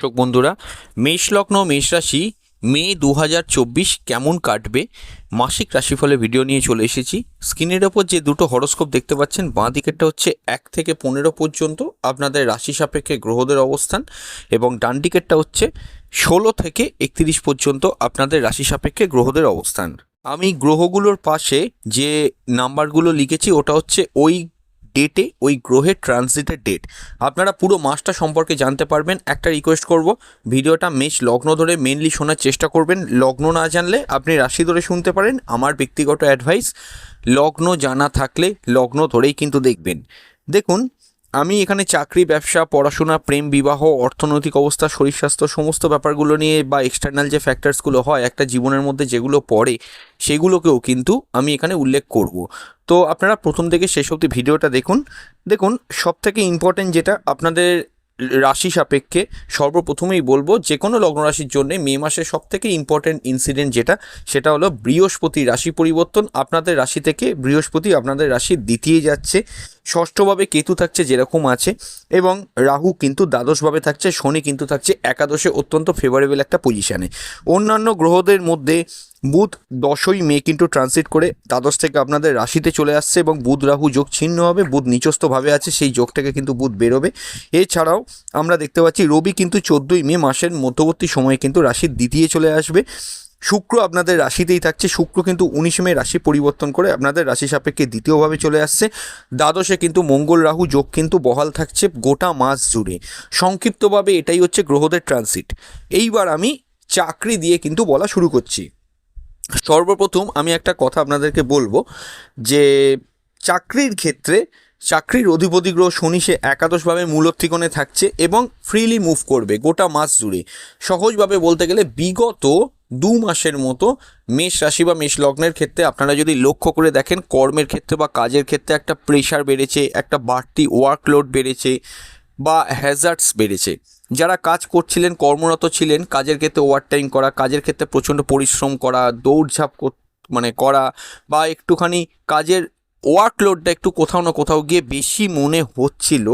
দর্শক বন্ধুরা, মেষ লগ্ন, মেষ রাশি, মে দু হাজার চব্বিশ কেমন কাটবে? মাসিক রাশিফলে ভিডিও নিয়ে চলে এসেছি। স্ক্রিনের ওপর যে দুটো হরস্কোপ দেখতে পাচ্ছেন, বাঁ দিকেরটা হচ্ছে এক থেকে পনেরো পর্যন্ত আপনাদের রাশি সাপেক্ষে গ্রহদের অবস্থান এবং ডান দিকেরটা হচ্ছে ষোলো থেকে একত্রিশ পর্যন্ত আপনাদের রাশি সাপেক্ষে গ্রহদের অবস্থান। আমি গ্রহগুলোর পাশে যে নাম্বারগুলো লিখেছি, ওটা হচ্ছে ওই ডেটে ওই গ্রহের ট্রানজিটের ডেট আপনারা পুরো মাসটা সম্পর্কে জানতে পারবেন। একটা রিকোয়েস্ট করব, ভিডিওটা মেষ লগ্ন ধরে মেনলি শোনার চেষ্টা করবেন। লগ্ন না জানলে আপনি রাশি ধরে শুনতে পারেন। আমার ব্যক্তিগত অ্যাডভাইস লগ্ন জানা থাকলে লগ্ন ধরেই কিন্তু দেখবেন। দেখুন আমি এখানে চাকরি, ব্যবসা, পড়াশোনা, প্রেম, বিবাহ, অর্থনৈতিক অবস্থা, শরীর স্বাস্থ্য সমস্ত ব্যাপারগুলো নিয়ে বা এক্সটার্নাল যে ফ্যাক্টরসগুলো হয়, একটা জীবনের মধ্যে যেগুলো পড়ে, সেগুলোকেও কিন্তু আমি এখানে উল্লেখ করব। তো আপনারা প্রথম থেকে শেষ অবধি ভিডিওটা দেখুন। দেখুন সব থেকে ইম্পর্টেন্ট যেটা আপনাদের রাশি সাপেক্ষে সর্বপ্রথমেই বলব যে কোনো লগ্ন রাশির জন্য মে মাসের সব থেকে ইম্পর্টেন্ট ইনসিডেন্ট যেটা, সেটা হলো বৃহস্পতি রাশি পরিবর্তন। আপনাদের রাশি থেকে বৃহস্পতি আপনাদের রাশি দ্বিতীয় যাচ্ছে। ষষ্ঠভাবে কেতু থাকছে যেরকম আছে এবং রাহু কিন্তু দ্বাদশভাবে থাকছে, শনি কিন্তু থাকছে একাদশে অত্যন্ত ফেভারেবল একটা পজিশানে অন্যান্য গ্রহদের মধ্যে বুধ দশই মে কিন্তু ট্রানজিট করে দ্বাদশ থেকে আপনাদের রাশিতে চলে আসছে এবং বুধ রাহু যোগ ছিন্ন হবে, বুধ নিচস্থভাবে আছে, সেই যোগ থেকে কিন্তু বুধ বেরোবে। এছাড়াও আমরা দেখতে পাচ্ছি রবি কিন্তু চোদ্দোই মে মাসের মধ্যবর্তী সময়ে কিন্তু রাশির দ্বিতীয় চলে আসবে। শুক্র আপনাদের রাশিতেই থাকছে, শুক্র কিন্তু উনিশ মে রাশি পরিবর্তন করে আপনাদের রাশি সাপেক্ষে দ্বিতীয়ভাবে চলে আসছে। দ্বাদশে কিন্তু মঙ্গল রাহু যোগ কিন্তু বহাল থাকছে গোটা মাস জুড়ে। সংক্ষিপ্তভাবে এটাই হচ্ছে গ্রহদের ট্রানজিট এইবার আমি চাকরি দিয়ে কিন্তু বলা শুরু করছি। সর্বপ্রথম আমি একটা কথা আপনাদেরকে বলব যে চাকরির ক্ষেত্রে চাকরির অধিপতি গ্রহ শনি সে একাদশভাবে মূলত্রিকোণে থাকছে এবং ফ্রিলি মুভ করবে গোটা মাস জুড়ে। সহজভাবে বলতে গেলে বিগত দু মাসের মতো মেষ রাশি বা মেষ লগ্নের ক্ষেত্রে আপনারা যদি লক্ষ্য করে দেখেন কর্মের ক্ষেত্রে বা কাজের ক্ষেত্রে একটা প্রেশার বেড়েছে, একটা বাড়তি ওয়ার্কলোড বেড়েছে বা হ্যাজার্টস বেড়েছে। যারা কাজ করছিলেন, কর্মরত ছিলেন, কাজের ক্ষেত্রে ওভারটাইম করা, কাজের ক্ষেত্রে প্রচণ্ড পরিশ্রম করা, দৌড়ঝাঁপ মানে করা, বা একটুখানি কাজের ওয়ার্কলোডটা একটু কোথাও না কোথাও গিয়ে বেশি মনে হচ্ছিল,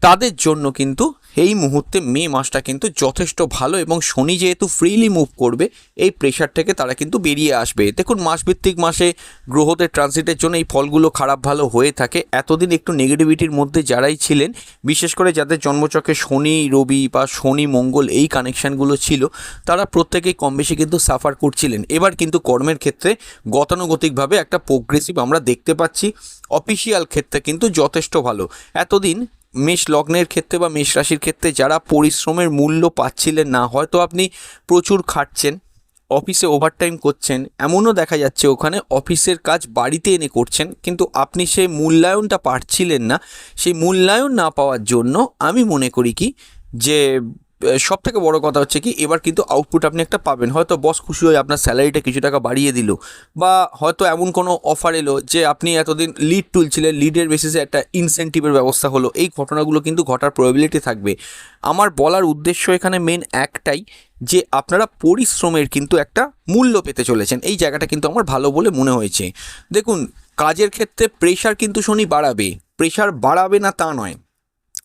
তাদের জন্য কিন্তু এই মুহূর্তে মে মাসটা কিন্তু যথেষ্ট ভালো এবং শনি যেহেতু ফ্রিলি মুভ করবে, এই প্রেশার থেকে তারা কিন্তু বেরিয়ে আসবে। দেখুন, মাসভিত্তিক মাসে গ্রহদের ট্রানজিটের জন্য এই ফলগুলো খারাপ ভালো হয়ে থাকে। এতদিন একটু নেগেটিভিটির মধ্যে যারাই ছিলেন, বিশেষ করে যাদের জন্মচক্রে শনি, রবি বা শনি, মঙ্গল এই কানেকশানগুলো ছিল, তারা প্রত্যেকেই কম বেশি কিন্তু সাফার করছিলেন। এবার কিন্তু কর্মের ক্ষেত্রে গতানুগতিকভাবে একটা প্রোগ্রেসিভ আমরা দেখতে পাচ্ছি। অফিসিয়াল ক্ষেত্রে কিন্তু যথেষ্ট ভালো। এতদিন মেষ লগ্নের ক্ষেত্রে বা মেষ রাশির ক্ষেত্রে যারা পরিশ্রমের মূল্য পাচ্ছিলেন না, হয়তো আপনি প্রচুর খাটছেন, অফিসে ওভারটাইম করছেন, এমনও দেখা যাচ্ছে ওখানে অফিসের কাজ বাড়িতে এনে করছেন, কিন্তু আপনি সেই মূল্যায়নটা পাচ্ছিলেন না। সেই মূল্যায়ন না পাওয়ার জন্য আমি মনে করি কি, যে সব থেকে বড় কথা হচ্ছে কি, এবার কিন্তু আউটপুট আপনি একটা পাবেন। হয়তো বস খুশি হয়ে আপনার স্যালারিটা কিছু টাকা বাড়িয়ে দিল, বা হয়তো এমন কোনো অফার এলো যে আপনি এতদিন লিড তুলছিলেন লিডের বেসিসে একটা ইনসেন্টিভের ব্যবস্থা হলো, এই ঘটনাগুলো কিন্তু ঘটার প্রবাবিলিটি থাকবে। আমার বলার উদ্দেশ্য এখানে মেন একটাই যে আপনারা পরিশ্রমের কিন্তু একটা মূল্য পেতে চলেছেন। এই জায়গাটা কিন্তু আমার ভালো বলে মনে হয়েছে। দেখুন, কাজের ক্ষেত্রে প্রেশার কিন্তু শনি বাড়াবে। প্রেশার বাড়াবে না তা নয়।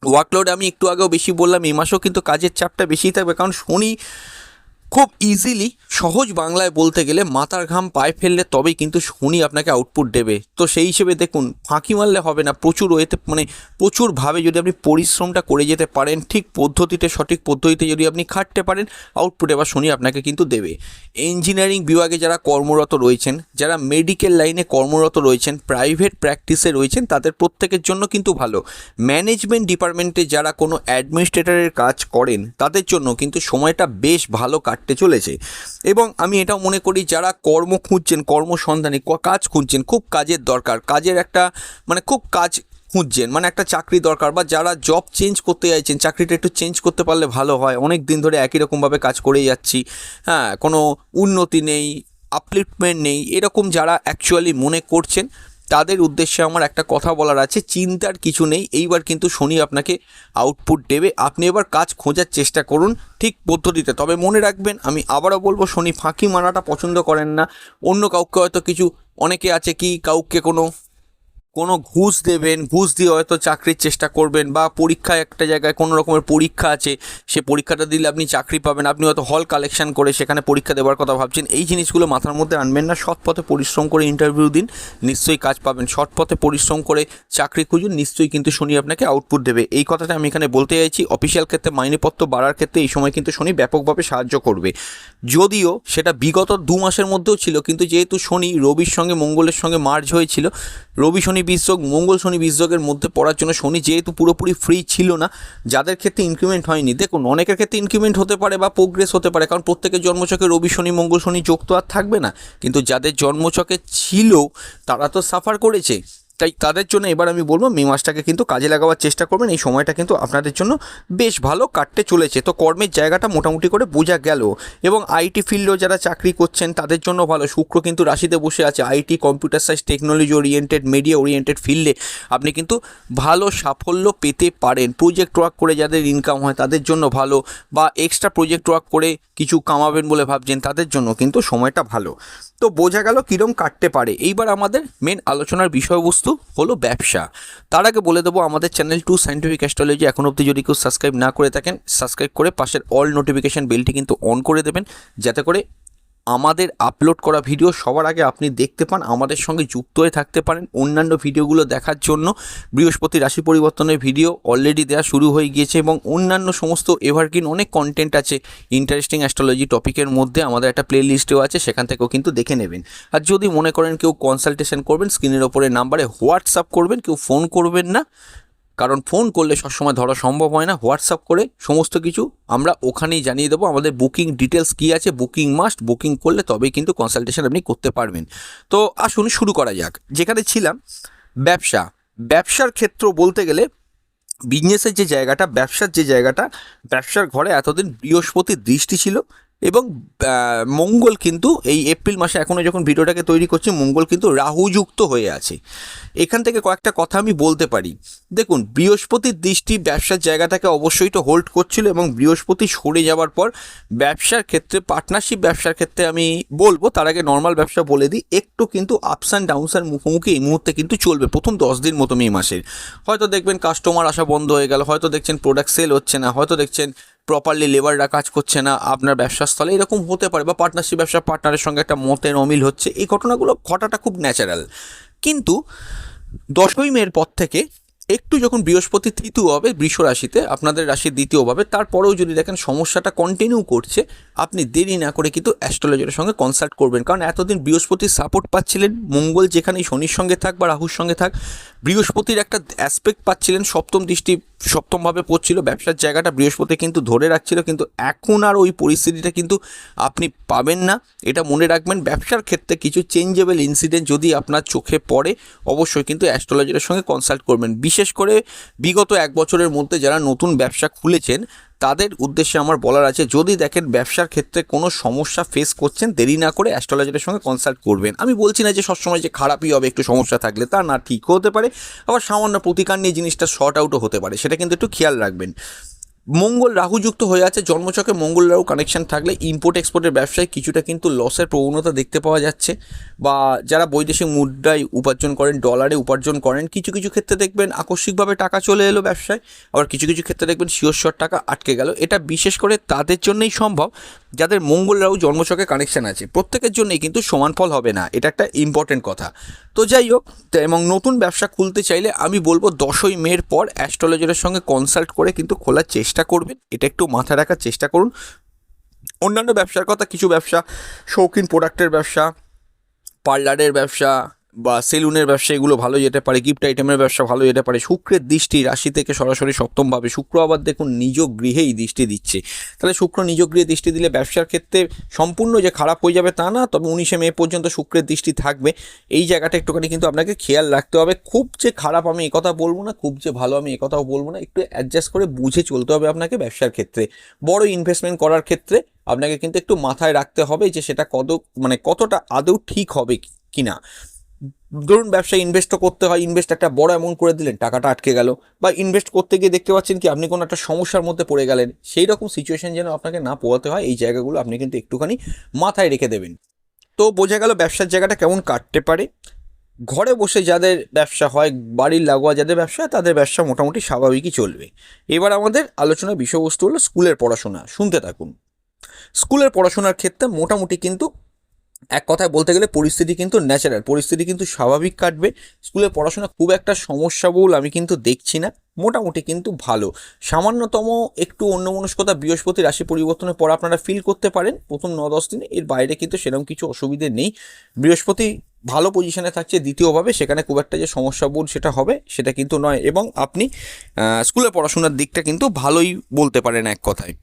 ওয়ার্কলোড আমি একটু আগেও বেশি বললাম, এই মাসেও কিন্তু কাজের চাপটা বেশিই থাকবে। কারণ শনি খুব ইজিলি সহজ বাংলায় বলতে গেলে মাথার ঘাম পায়ে ফেললে তবেই কিন্তু শনি আপনাকে আউটপুট দেবে। তো সেই হিসেবে দেখুন, ফাঁকি মারলে হবে না, প্রচুর ওয়েতে মানে প্রচুরভাবে যদি আপনি পরিশ্রমটা করে যেতে পারেন, ঠিক পদ্ধতিতে, সঠিক পদ্ধতিতে যদি আপনি খাটতে পারেন আউটপুট এবার শনি আপনাকে কিন্তু দেবে। ইঞ্জিনিয়ারিং বিভাগে যারা কর্মরত রয়েছেন, যারা মেডিকেল লাইনে কর্মরত রয়েছেন প্রাইভেট প্র্যাকটিসে রয়েছেন, তাদের প্রত্যেকের জন্য কিন্তু ভালো। ম্যানেজমেন্ট ডিপার্টমেন্টে যারা কোনো অ্যাডমিনিস্ট্রেটরের কাজ করেন, তাদের জন্য কিন্তু সময়টা বেশ ভালো কাটতে চলেছে। এবং আমি এটাও মনে করি, যারা কর্ম খুঁজছেন কর্মসন্ধানী কাজ খুঁজছেন, খুব কাজের দরকার। কাজের একটা মানে খুব কাজ খুঁজছেন মানে একটা চাকরি দরকার বা যারা জব চেঞ্জ করতে চাইছেন, চাকরিটা একটু চেঞ্জ করতে পারলে ভালো হয়। অনেক দিন ধরে একই রকমভাবে কাজ করেই যাচ্ছি। হ্যাঁ কোনো উন্নতি নেই আপলিফমেন্ট নেই, এরকম যারা অ্যাকচুয়ালি মনে করছেন তাদের উদ্দেশ্যে আমার একটা কথা বলার আছে, চিন্তার কিছু নেই। এইবার কিন্তু শনি আপনাকে আউটপুট দেবে। আপনি এবার কাজ খোঁজার চেষ্টা করুন ঠিক পদ্ধতিতে। তবে মনে রাখবেন, আমি আবারও বলব, শনি ফাঁকি মারাটা পছন্দ করেন না। অন্য কাউকে হয়তো কিছু, অনেকে আছে কি, কাউকে কোনো কোনো ঘুষ দেবেন, ঘুষ দিয়ে হয়তো চাকরির চেষ্টা করবেন বা পরীক্ষায় একটা জায়গায় কোনো রকমের পরীক্ষা আছে, সে পরীক্ষাটা দিলে আপনি চাকরি পাবেন, আপনি হয়তো হল কালেকশন করে সেখানে পরীক্ষা দেওয়ার কথা ভাবছেন, এই জিনিসগুলো মাথার মধ্যে আনবেন না, সৎ পথে পরিশ্রম করে ইন্টারভিউ দিন, নিশ্চয়ই কাজ পাবেন, সৎ পথে পরিশ্রম করে চাকরি খুঁজুন, নিশ্চয়ই কিন্তু শনি আপনাকে আউটপুট দেবে, এই কথাটা আমি এখানে বলতে চাইছি অফিসিয়াল ক্ষেত্রে মাইনেপত্র বাড়ার ক্ষেত্রে এই সময় কিন্তু শনি ব্যাপকভাবে সাহায্য করবে, যদিও সেটা বিগত দু মাসের মধ্যেও ছিল, কিন্তু যেহেতু শনি রবির সঙ্গে মঙ্গলের সঙ্গে মার্জ হয়েছিল, রবি শনি বীজযোগ মঙ্গল শনি বিশ্বকের মধ্যে পড়ার জন্য শনি যেহেতু পুরোপুরি ফ্রি ছিল না, যাদের ক্ষেত্রে ইনক্রিমেন্ট হয়নি। দেখুন, অনেকের ক্ষেত্রে ইনক্রিমেন্ট হতে পারে বা প্রোগ্রেস হতে পারে, কারণ প্রত্যেকের জন্মচকে রবি, শনি, মঙ্গল, শনি যোগ তো আর থাকবে না। কিন্তু যাদের জন্মচকে ছিল, তারা তো সাফার করেছে। তাই তাদের জন্য এবার আমি বলব মে মাসটাকে কিন্তু কাজে লাগাবার চেষ্টা করবেন। এই সময়টা কিন্তু আপনাদের জন্য বেশ ভালো কাটতে চলেছে। তো কর্মের জায়গাটা মোটামুটি করে বোঝা গেল। এবং আইটি ফিল্ডেও যারা চাকরি করছেন, তাদের জন্য ভালো। শুক্র কিন্তু রাশিতে বসে আছে। IT computer science, technology oriented, media oriented ফিল্ডে আপনি কিন্তু ভালো সাফল্য পেতে পারেন। প্রজেক্ট ওয়ার্ক করে যাদের ইনকাম হয়, তাদের জন্য ভালো। বা এক্সট্রা প্রজেক্ট ওয়ার্ক করে কিছু কামাবেন বলে ভাবছেন, তাদের জন্য কিন্তু সময়টা ভালো। তো বোঝা গেল কীরম কাটতে পারে। এইবার আমাদের মেন আলোচনার বিষয়বস্তু হলো ব্যবসা। তার আগে বলে দেবো, আমাদের চ্যানেল টু সাইন্টিফিক অ্যাস্ট্রোলজি এখন অবধি যদি কেউ সাবস্ক্রাইব না করে থাকেন সাবস্ক্রাইব করে পাশের অল নোটিফিকেশান বেলটি কিন্তু অন করে দেবেন, যাতে করে আমাদের আপলোড করা ভিডিও সবার আগে আপনি দেখতে পান, আমাদের সঙ্গে যুক্ত হয়ে থাকতে পারেন। অন্যান্য ভিডিওগুলো দেখার জন্য বৃহস্পতি রাশি পরিবর্তনের ভিডিও অলরেডি দেওয়া শুরু হয়ে গিয়েছে এবং অন্যান্য সমস্ত এভারগ্রিন অনেক কন্টেন্ট আছে। ইন্টারেস্টিং অ্যাস্ট্রোলজি টপিকের মধ্যে আমাদের একটা প্লে লিস্টেও আছে, সেখান থেকেও কিন্তু দেখে নেবেন। আর যদি মনে করেন কেউ কনসালটেশন করবেন স্ক্রিনের ওপরে নাম্বারে হোয়াটসঅ্যাপ করবেন, কেউ ফোন করবেন না কারণ ফোন করলে সবসময় ধরা সম্ভব হয় না। হোয়াটসঅ্যাপ করে সমস্ত কিছু আমরা ওখানেই জানিয়ে দেবো। আমাদের বুকিং ডিটেলস কী আছে বুকিং মাস্ট বুকিং করলে তবেই কিন্তু কনসালটেশন আপনি করতে পারবেন। তো আসুন শুরু করা যাক। যেখানে ছিলাম, ব্যবসা। ব্যবসার ক্ষেত্র বলতে গেলে বিজনেসের যে জায়গাটা, ব্যবসার যে জায়গাটা, ব্যবসার ঘরে এতদিন বৃহস্পতির দৃষ্টি ছিল। এবং মঙ্গল কিন্তু এই এপ্রিল মাসে এখনও যখন ভিডিওটাকে তৈরি করছি, মঙ্গল কিন্তু রাহুযুক্ত হয়ে আছে। এখান থেকে কয়েকটা কথা আমি বলতে পারি। দেখুন, বৃহস্পতির দৃষ্টি ব্যবসার জায়গাটাকে অবশ্যই তো হোল্ড করছিল এবং বৃহস্পতি সরে যাওয়ার পর ব্যবসার ক্ষেত্রে পার্টনারশিপ ব্যবসার ক্ষেত্রে আমি বলব, তার আগে নর্মাল ব্যবসা বলে দিই, একটু কিন্তু আপস অ্যান্ড ডাউনসের মুখোমুখি এই মুহূর্তে কিন্তু চলবে, প্রথম দশ দিন মতো মে মাসের। হয়তো দেখবেন কাস্টমার আসা বন্ধ হয়ে গেল, হয়তো দেখছেন প্রোডাক্ট সেল হচ্ছে না, হয়তো দেখছেন প্রপারলি লেবাররা কাজ করছে না, আপনার ব্যবসার স্থলে এরকম হতে পারে বা পার্টনারশিপ ব্যবসা পার্টনারের সঙ্গে একটা মতের অমিল হচ্ছে, এই ঘটনাগুলো ঘটাটা খুব ন্যাচারাল কিন্তু দশই মের পর থেকে একটু যখন বৃহস্পতি তৃতীয় হবে, বৃষ রাশিতে, আপনাদের রাশির দ্বিতীয়ভাবে তারপরেও যদি দেখেন সমস্যাটা কন্টিনিউ করছে, আপনি দেরি না করে কিন্তু অ্যাস্ট্রোলজারের সঙ্গে কনসাল্ট করবেন। কারণ এতদিন বৃহস্পতির সাপোর্ট পাচ্ছিলেন, মঙ্গল যেখানেই শনির সঙ্গে থাক বা রাহুর সঙ্গে থাক বৃহস্পতির একটা অ্যাসপেক্ট পাচ্ছিলেন, সপ্তম দৃষ্টি সপ্তমভাবে পড়ছিল, ব্যবসার জায়গাটা বৃহস্পতি কিন্তু ধরে রাখছিল, কিন্তু এখন আর ওই পরিস্থিতিটা কিন্তু আপনি পাবেন না। এটা মনে রাখবেন, ব্যবসার ক্ষেত্রে কিছু চেঞ্জেবল ইনসিডেন্ট যদি আপনার চোখে পড়ে, অবশ্যই কিন্তু অ্যাস্ট্রোলজারের সঙ্গে কনসাল্ট করবেন। বিশেষ করে বিগত এক বছরের মধ্যে যারা নতুন ব্যবসা খুলেছেন তাদের উদ্দেশ্যে আমার বলার আছে, যদি দেখেন ব্যবসার ক্ষেত্রে কোনো সমস্যা ফেস করছেন, দেরি না করে অ্যাস্ট্রোলজারের সঙ্গে কনসাল্ট করবেন। আমি বলছি না যে সবসময় যে খারাপই হবে, একটু সমস্যা থাকলে তা না, ঠিক হতে পারে। আবার সামান্য প্রতিকার নিয়ে জিনিসটা শর্ট আউটও হতে পারে, সেটা কিন্তু একটু খেয়াল রাখবেন। মঙ্গল রাহুযুক্ত হয়ে আছে, জন্মচকে মঙ্গল রাহু কানেকশন থাকলে ইম্পোর্ট এক্সপোর্টের ব্যবসায় কিছুটা কিন্তু লসের প্রবণতা দেখতে পাওয়া যাচ্ছে। বা যারা বৈদেশিক মুদ্রায় উপার্জন করেন ডলারে উপার্জন করেন, কিছু কিছু ক্ষেত্রে দেখবেন আকস্মিকভাবে টাকা চলে এলো ব্যবসায়, আবার কিছু কিছু ক্ষেত্রে দেখবেন শিওরশর টাকা আটকে গেল। এটা বিশেষ করে তাদের জন্যই সম্ভব, যাদের মঙ্গল রাহু জন্মচকে কানেকশন আছে। প্রত্যেকের জন্যই কিন্তু সমান ফল হবে না, এটা একটা ইম্পর্টেন্ট কথা। তো যাই হোক এবং নতুন ব্যবসা খুলতে চাইলে আমি বলব দশই মের পর অ্যাস্ট্রোলজারের সঙ্গে কনসাল্ট করে কিন্তু খোলার চেষ্টা করবেন, এটা একটু মাথায় রাখার চেষ্টা করুন। অন্যান্য ব্যবসার কথা, কিছু ব্যবসা, শৌখিন প্রোডাক্টের ব্যবসা পার্লারের ব্যবসা বা সেলুনের ব্যবসা এগুলো ভালো যেতে পারে গিফট আইটেমের ব্যবসা ভালো যেতে পারে, শুক্রের দৃষ্টি রাশি থেকে সরাসরি সপ্তমভাবে, শুক্র আবার দেখুন নিজ গৃহেই দৃষ্টি দিচ্ছে। তাহলে শুক্র নিজ গৃহে দৃষ্টি দিলে ব্যবসার ক্ষেত্রে সম্পূর্ণ যে খারাপ হয়ে যাবে তা না, তবে উনিশে মে পর্যন্ত শুক্রের দৃষ্টি থাকবে। এই জায়গাটা একটুখানি কিন্তু আপনাকে খেয়াল রাখতে হবে, খুব যে খারাপ আমি একথা বলব না, খুব যে ভালো আমি একথাও বলব না, একটু অ্যাডজাস্ট করে বুঝে চলতে হবে আপনাকে ব্যবসার ক্ষেত্রে। বড় ইনভেস্টমেন্ট করার ক্ষেত্রে আপনাকে কিন্তু একটু মাথায় রাখতে হবে যে সেটা কত মানে কতটা আদৌ ঠিক হবে কি না ধরুন ব্যবসায় ইনভেস্ট করতে হয় ইনভেস্ট একটা বড় অ্যামাউন্ট করে দিলেন, টাকাটা আটকে গেল বা ইনভেস্ট করতে গিয়ে দেখতে পাচ্ছেন কি আপনি কোনো একটা সমস্যার মধ্যে পড়ে গেলেন, সেই রকম সিচুয়েশন যেন আপনাকে না পোয়াতে হয়, এই জায়গাগুলো আপনি কিন্তু একটুখানি মাথায় রেখে দেবেন। তো বোঝা গেল ব্যবসার জায়গাটা কেমন কাটতে পারে। ঘরে বসে যাদের ব্যবসা হয়, বাড়ির লাগোয়া যাদের ব্যবসা তাদের ব্যবসা মোটামুটি স্বাভাবিকই চলবে। এবার আমাদের আলোচনার বিষয়বস্তু হলো স্কুলের পড়াশোনা, শুনতে থাকুন। স্কুলের পড়াশোনার ক্ষেত্রে মোটামুটি কিন্তু এক কথায় বলতে গেলে পরিস্থিতি কিন্তু ন্যাচারাল পরিস্থিতি কিন্তু স্বাভাবিক কাটবে। স্কুলে পড়াশোনা খুব একটা সমস্যাবহুল আমি কিন্তু দেখছি না, মোটামুটি কিন্তু ভালো। সামান্যতম একটু অন্যমনস্কতা বৃহস্পতি রাশি পরিবর্তনের পর আপনারা ফিল করতে পারেন, প্রথম ন দশ দিনে এর বাইরে কিন্তু সেরকম কিছু অসুবিধে নেই। বৃহস্পতি ভালো পজিশনে থাকছে দ্বিতীয়ভাবে, সেখানে খুব একটা যে সমস্যাবোধ সেটা হবে, সেটা কিন্তু নয়। এবং আপনি স্কুলে পড়াশোনার দিকটা কিন্তু ভালোই বলতে পারেন এক কথায়।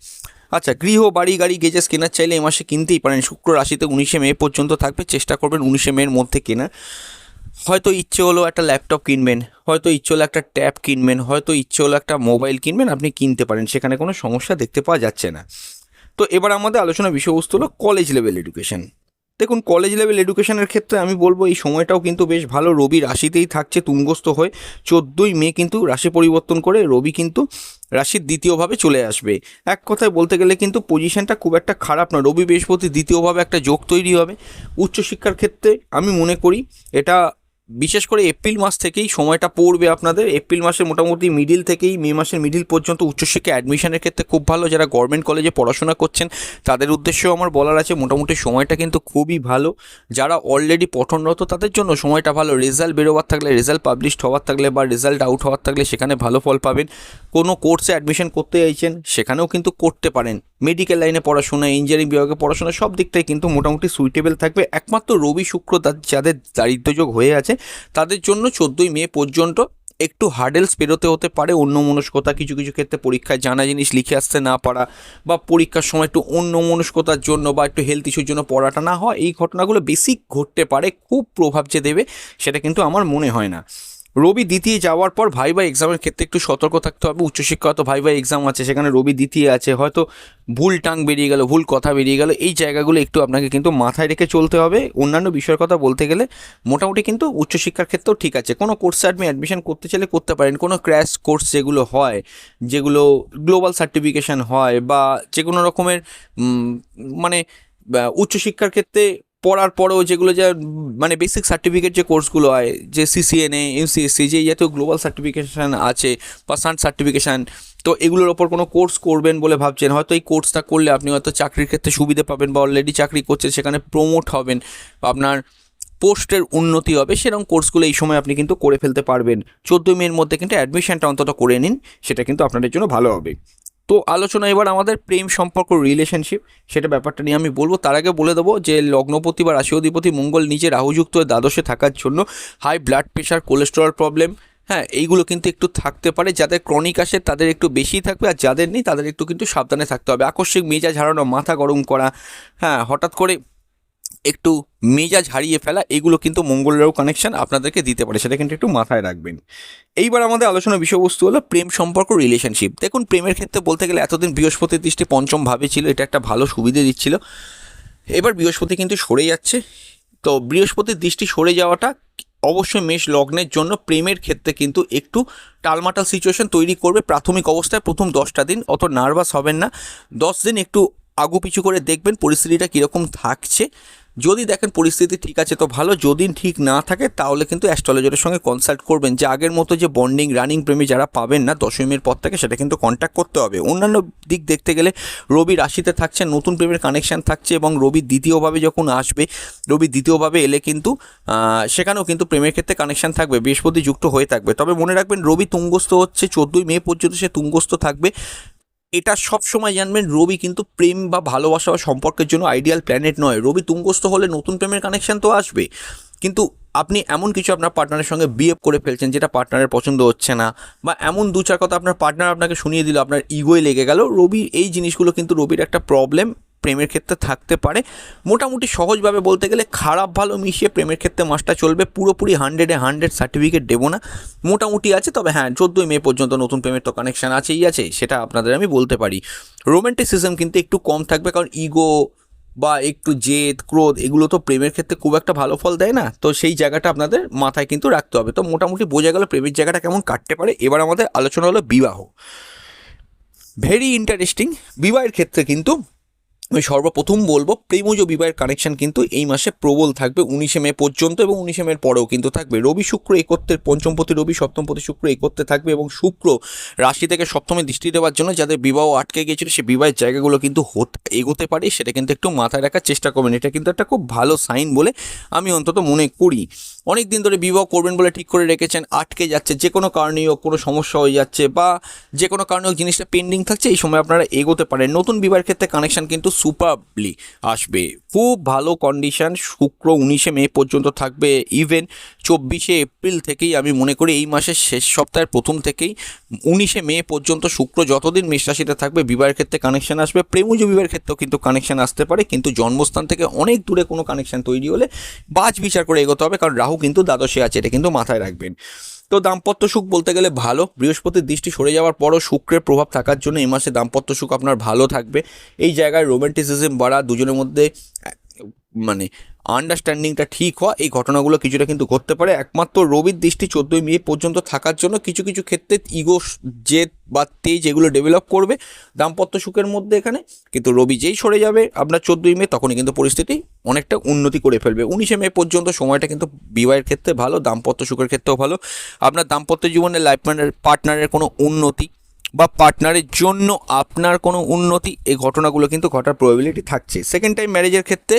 আচ্ছা গৃহ, বাড়ি, গাড়ি গেজেস কেনার চাইলে এ মাসে কিনতেই পারেন। শুক্র রাশিতে উনিশে মে পর্যন্ত থাকবে, চেষ্টা করবেন উনিশে মের মধ্যে কেনা হয়তো ইচ্ছে হলো একটা ল্যাপটপ কিনবেন, হয়তো ইচ্ছে হলো একটা ট্যাব কিনবেন, হয়তো ইচ্ছে হলো একটা মোবাইল কিনবেন, আপনি কিনতে পারেন, সেখানে কোনো সমস্যা দেখতে পাওয়া যাচ্ছে না। তো এবার আমাদের আলোচনা বিষয়বস্তু হলো কলেজ লেভেল এডুকেশন দেখুন কলেজ লেভেল এডুকেশনের ক্ষেত্রে আমি বলব, এই সময়টাও কিন্তু বেশ ভালো। রবি রাশিতেই থাকছে, তুঙ্গস্থ হয়ে চোদ্দোই মে কিন্তু রাশি পরিবর্তন করে রবি কিন্তু রাশির দ্বিতীয়ভাবে চলে আসবে। এক কথায় বলতে গেলে কিন্তু পজিশনটা খুব একটা খারাপ নয়। রবি বৃহস্পতি দ্বিতীয়ভাবে একটা যোগ তৈরি হবে। উচ্চশিক্ষার ক্ষেত্রে আমি মনে করি, এটা বিশেষ করে এপ্রিল মাস থেকেই সময়টা পড়বে আপনাদের। এপ্রিল মাসের মোটামুটি মিডিল থেকেই মে মাসের মিডিল পর্যন্ত উচ্চশিক্ষা অ্যাডমিশনের ক্ষেত্রে খুব ভালো। যারা গভর্নমেন্ট কলেজে পড়াশোনা করছেন, তাদের উদ্দেশ্যেও আমার বলার আছে, মোটামুটি সময়টা কিন্তু খুবই ভালো। যারা অলরেডি পঠনরত, তাদের জন্য সময়টা ভালো। রেজাল্ট বেরোবার থাকলে রেজাল্ট পাবলিশড হওয়ার থাকলে বা রেজাল্ট আউট হওয়ার থাকলে সেখানে ভালো ফল পাবেন। কোনো কোর্সে অ্যাডমিশন করতে চাইছেন, সেখানেও কিন্তু করতে পারেন। মেডিকেল লাইনে পড়াশোনা ইঞ্জিনিয়ারিং বিভাগে পড়াশোনা, সব দিকটাই কিন্তু মোটামুটি সুইটেবল থাকবে। একমাত্র রবি শুক্র যাদের দারিদ্রযোগ হয়ে আছে, তাদের জন্য চোদ্দোই মে পর্যন্ত একটু হার্ডেলস পেরোতে হতে পারে। অন্য মনস্কতা কিছু কিছু ক্ষেত্রে পরীক্ষায় জানা জিনিস লিখে আসতে না পারা বা পরীক্ষার সময় একটু অন্য মনস্কতার জন্য বা একটু হেলথ ইস্যুর জন্য পড়াটা না হয় এই ঘটনাগুলো বেশি ঘটতে পারে, খুব প্রভাব যে দেবে, সেটা কিন্তু আমার মনে হয় না। রবি দ্বিতীয় যাওয়ার পর ভাই ভাই এক্সামের ক্ষেত্রে একটু সতর্ক থাকতে হবে। উচ্চশিক্ষা হয়তো ভাই ভাই এক্সাম আছে, সেখানে রবি দ্বিতীয় আছে, হয়তো ভুল টাং বেরিয়ে গেল, ভুল কথা বেরিয়ে গেল, এই জায়গাগুলো একটু আপনাকে কিন্তু মাথায় রেখে চলতে হবে। অন্যান্য বিষয়ের কথা বলতে গেলে মোটামুটি কিন্তু উচ্চশিক্ষার ক্ষেত্রেও ঠিক আছে। কোনো কোর্সে আপনি অ্যাডমিশন করতে চাইলে করতে পারেন। কোনো ক্র্যাশ কোর্স যেগুলো হয়, যেগুলো গ্লোবাল সার্টিফিকেশান হয় বা যে কোনো রকমের মানে উচ্চশিক্ষার ক্ষেত্রে পড়ার পরেও যেগুলো যা মানে বেসিক সার্টিফিকেট যে কোর্সগুলো হয়, যে সিসিএনএ এমসিএসসি যে জাতীয় গ্লোবাল সার্টিফিকেশান আছে বা সান সার্টিফিকেশান তো এগুলোর ওপর কোনো কোর্স করবেন বলে ভাবছেন। হয়তো এই কোর্সটা করলে আপনি হয়তো চাকরির ক্ষেত্রে সুবিধে পাবেন বা অলরেডি চাকরি করছেন, সেখানে প্রমোট হবেন বা আপনার পোস্টের উন্নতি হবে, সেরকম কোর্সগুলো এই সময় আপনি কিন্তু করে ফেলতে পারবেন। চোদ্দোই মের মধ্যে কিন্তু অ্যাডমিশনটা অন্তত করে নিন, সেটা কিন্তু আপনাদের জন্য ভালো হবে। তো আলোচনা এবার আমাদের প্রেম সম্পর্ক রিলেশনশিপ সেটা ব্যাপারটা নিয়ে আমি বলব। তার আগে বলে দেবো যে লগ্নপতি বা রাশি অধিপতি মঙ্গল নিজে রাহুযুক্ত হয়ে দ্বাদশে থাকার জন্য high blood pressure cholesterol problem হ্যাঁ এইগুলো কিন্তু একটু থাকতে পারে। যাদের ক্রনিক আসে তাদের একটু বেশি থাকবে আর যাদের নেই তাদের একটু কিন্তু সাবধানে থাকতে হবে। আকস্মিক মেজাজ হারানো, মাথা গরম করা হ্যাঁ হঠাৎ করে একটু মেজাজ হারিয়ে ফেলা, এগুলো কিন্তু মঙ্গলেরও কানেকশন আপনাদেরকে দিতে পারে, সেটা কিন্তু একটু মাথায় রাখবেন। এইবার আমাদের আলোচনার বিষয়বস্তু হলো প্রেম সম্পর্ক রিলেশনশিপ দেখুন, প্রেমের ক্ষেত্রে বলতে গেলে এতদিন বৃহস্পতির দৃষ্টি পঞ্চম ভাবে ছিল, এটা একটা ভালো সুবিধে দিচ্ছিল। এবার বৃহস্পতি কিন্তু সরে যাচ্ছে। তো বৃহস্পতির দৃষ্টি সরে যাওয়াটা অবশ্যই মেষ লগ্নের জন্য প্রেমের ক্ষেত্রে কিন্তু একটু টালমাটাল সিচুয়েশন তৈরি করবে। প্রাথমিক অবস্থায় প্রথম দশটা দিন অত নার্ভাস হবেন না। দশ দিন একটু আগু পিছু করে দেখবেন পরিস্থিতিটা কীরকম থাকছে। যদি দেখেন পরিস্থিতি ঠিক আছে, তো ভালো। যদি ঠিক না থাকে, তাহলে কিন্তু অ্যাস্ট্রোলজারের সঙ্গে কনসাল্ট করবেন। যে আগের মতো যে বন্ডিং রানিং প্রেমী যারা পাবেন না, দশমীর পর থেকে সেটা কিন্তু কন্ট্যাক্ট করতে হবে। অন্যান্য দিক দেখতে গেলে, রবি রাশিতে থাকছে নতুন প্রেমের কানেকশান থাকছে এবং রবি দ্বিতীয়ভাবে যখন আসবে, রবি দ্বিতীয়ভাবে এলে কিন্তু সেখানেও কিন্তু প্রেমের ক্ষেত্রে কানেকশান থাকবে, বৃহস্পতি যুক্ত হয়ে থাকবে। তবে মনে রাখবেন, রবি তুঙ্গস্থ হচ্ছে, চোদ্দোই মে পর্যন্ত সে তুঙ্গস্থ থাকবে। এটা সব সময় জানবেন, রবি কিন্তু প্রেম বা ভালোবাসা বা সম্পর্কের জন্য আইডিয়াল প্ল্যানেট নয়। রবি তুঙ্গস্থ হলে নতুন প্রেমের কানেকশান তো আসবে। কিন্তু আপনি এমন কিছু আপনার পার্টনারের সঙ্গে বিহেভ করে ফেলছেন যেটা পার্টনারের পছন্দ হচ্ছে না বা এমন দু চার কথা আপনার পার্টনার আপনাকে শুনিয়ে দিল, আপনার ইগোয় লেগে গেল। রবি এই জিনিসগুলো কিন্তু রবির একটা প্রবলেম প্রেমের ক্ষেত্রে থাকতে পারে। মোটামুটি সহজভাবে বলতে গেলে খারাপ ভালো মিশিয়ে প্রেমের ক্ষেত্রে মাসটা চলবে। পুরোপুরি হান্ড্রেডে হান্ড্রেড সার্টিফিকেট দেবো না। মোটামুটি আছে, তবে হ্যাঁ চোদ্দোই মে পর্যন্ত নতুন প্রেমের তো কানেকশান আছেই আছে, সেটা আপনাদের আমি বলতে পারি। রোমান্টিসিজম কিন্তু একটু কম থাকবে, কারণ ইগো বা একটু জেদ, ক্রোধ, এগুলো তো প্রেমের ক্ষেত্রে খুব একটা ভালো ফল দেয় না। তো সেই জায়গাটা আপনাদের মাথায় কিন্তু রাখতে হবে। তো মোটামুটি বোঝা গেল প্রেমের জায়গাটা কেমন কাটতে পারে। এবার আমাদের আলোচনা হলো বিবাহ। ভেরি ইন্টারেস্টিং বিবাহের ক্ষেত্রে কিন্তু আমি সর্বপ্রথম বলব, প্রেমজ বিবাহের কানেকশন কিন্তু এই মাসে প্রবল থাকবে, উনিশে মে পর্যন্ত এবং উনিশে মের পরেও কিন্তু থাকবে। রবি শুক্র একত্রের পঞ্চমপতি রবি সপ্তমপতি শুক্র একত্রে থাকবে এবং শুক্র রাশি থেকে সপ্তমে দৃষ্টি দেওয়ার জন্য যাদের বিবাহ আটকে গিয়েছিল, সে বিবাহের জায়গাগুলো কিন্তু হতে, এগোতে পারে, সেটা কিন্তু একটু মাথায় রাখার চেষ্টা করবেন। এটা কিন্তু একটা খুব ভালো সাইন বলে আমি অন্তত মনে করি। অনেক দিন ধরে বিবাহ করবেন বলে ঠিক করে রেখেছেন, আটকে যাচ্ছে, যে কোনো কারণেই হোক, কোনো সমস্যা হয়ে যাচ্ছে বা যে কোনো কারণে হোক জিনিসটা পেন্ডিং থাকছে, এই সময় আপনারা এগোতে পারেন। নতুন বিবাহের ক্ষেত্রে কানেকশান কিন্তু সুপারলি আসবে। খুব ভালো কন্ডিশন শুক্র উনিশে মে পর্যন্ত থাকবে। ইভেন চব্বিশে এপ্রিল থেকেই আমি মনে করি এই মাসের শেষ সপ্তাহের প্রথম থেকেই উনিশে মে পর্যন্ত শুক্র যতদিন মেষ রাশিতে থাকবে, বিবাহের ক্ষেত্রে কানেকশন আসবে। প্রেমজ বিবাহের ক্ষেত্রেও কিন্তু কানেকশান আসতে পারে, কিন্তু জন্মস্থান থেকে অনেক দূরে কোনো কানেকশন তৈরি হলে বাজ বিচার করে এগোতে হবে, কারণ রাহু কিন্তু দ্বাদশে আছে, এটা কিন্তু মাথায় রাখবেন। তো দাম্পত্য সুখ বলতে গেলে ভালো, বৃহস্পতির দৃষ্টি সরে যাওয়ার পরও শুক্রের প্রভাব থাকার জন্য এই মাসে দাম্পত্য সুখ আপনার ভালো থাকবে। এই জায়গায় রোম্যান্টিসিজম বাড়া, দুজনের মধ্যে মানে আন্ডারস্ট্যান্ডিংটা ঠিক হওয়া, এই ঘটনাগুলো কিছুটা কিন্তু ঘটতে পারে। একমাত্র রবির দৃষ্টি চোদ্দোই মে পর্যন্ত থাকার জন্য কিছু কিছু ক্ষেত্রে ইগো জেদ বা তেজ এগুলো ডেভেলপ করবে। দাম্পত্য সুখের মধ্যে এখানে, কিন্তু রবি যেই সরে যাবে আপনার চোদ্দোই মে, তখনই কিন্তু পরিস্থিতি অনেকটা উন্নতি করে ফেলবে। উনিশে মে পর্যন্ত সময়টা কিন্তু বিবাহের ক্ষেত্রে ভালো, দাম্পত্য সুখের ক্ষেত্রেও ভালো। আপনার দাম্পত্য জীবনে লাইফ পার্টনারের কোনো উন্নতি বা পার্টনারের জন্য আপনার কোনো উন্নতি, এই ঘটনাগুলো কিন্তু ঘটার প্রবাবিলিটি থাকছে। সেকেন্ড টাইম ম্যারেজের ক্ষেত্রে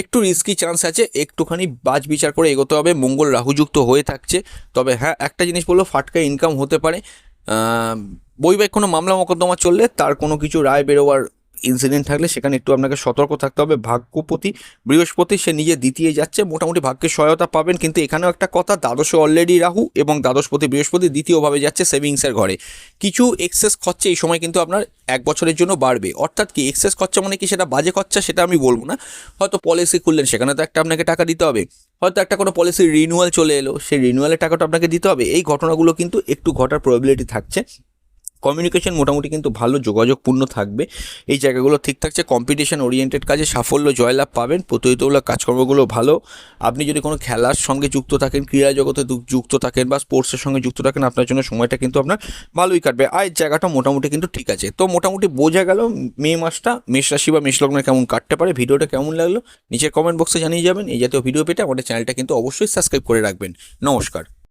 একটু রিস্কি চান্স আছে, একটুখানি বাজ বিচার করে এগোতে হবে, মঙ্গল রাহুযুক্ত হয়ে থাকছে। তবে হ্যাঁ একটা জিনিস বলল ফাটকা ইনকাম হতে পারে। বৈবাহিক কোনো মামলা মোকদ্দমা চললে তার কোনো কিছু রায় বেরোবার ইনসিডেন্ট থাকলে সেখানে একটু আপনাকে সতর্ক থাকতে হবে। ভাগ্যপতি, বৃহস্পতি, সে নিজে দ্বিতীয় যাচ্ছে, মোটামুটি ভাগ্যের সহায়তা পাবেন। কিন্তু এখানেও একটা কথা, দ্বাদশে অলরেডি রাহু এবং দ্বাদশপতি, বৃহস্পতি দ্বিতীয়ভাবে যাচ্ছে সেভিংসের ঘরে। কিছু এক্সেস খরচা এই সময় কিন্তু আপনার এক বছরের জন্য বাড়বে। অর্থাৎ কি এক্সেস খরচা মানে কি সেটা বাজে খরচা সেটা আমি বলব না। হয়তো পলিসি খুললেন, সেখানে তো একটা আপনাকে টাকা দিতে হবে। হয়তো একটা কোনো পলিসির রিনিউয়াল চলে এলো, সেই রিনিউয়ালের টাকাটা আপনাকে দিতে হবে। এই ঘটনাগুলো কিন্তু একটু ঘটার প্রবাবিলিটি থাকছে। কমিউনিকেশন মোটামুটি কিন্তু ভালো, যোগাযোগপূর্ণ থাকবে। এই জায়গাগুলো ঠিক থাকছে। কম্পিটিশন ওরিয়েন্টেড কাজে সাফল্য, জয়লাভ পাবেন। প্রতিযোগিতামূলক কাজকর্মগুলো ভালো। আপনি যদি কোনো খেলার সঙ্গে যুক্ত থাকেন, ক্রীড়া জগতে যুক্ত থাকেন বা স্পোর্টসের সঙ্গে যুক্ত থাকেন, আপনার জন্য সময়টা কিন্তু আপনার ভালোই কাটবে। আয়ের জায়গাটা মোটামুটি কিন্তু ঠিক আছে। তো মোটামুটি বোঝা গেল মে মাসটা, মেষ রাশি বা মেষ কেমন কাটতে পারে, ভিডিওটা কেমন লাগল, নিচের কমেন্ট বক্সে জানিয়ে যাবেন। এই জাতীয় ভিডিও পেতে আমাদের চ্যানেলটা কিন্তু অবশ্যই সাবস্ক্রাইব করে রাখবেন। নমস্কার।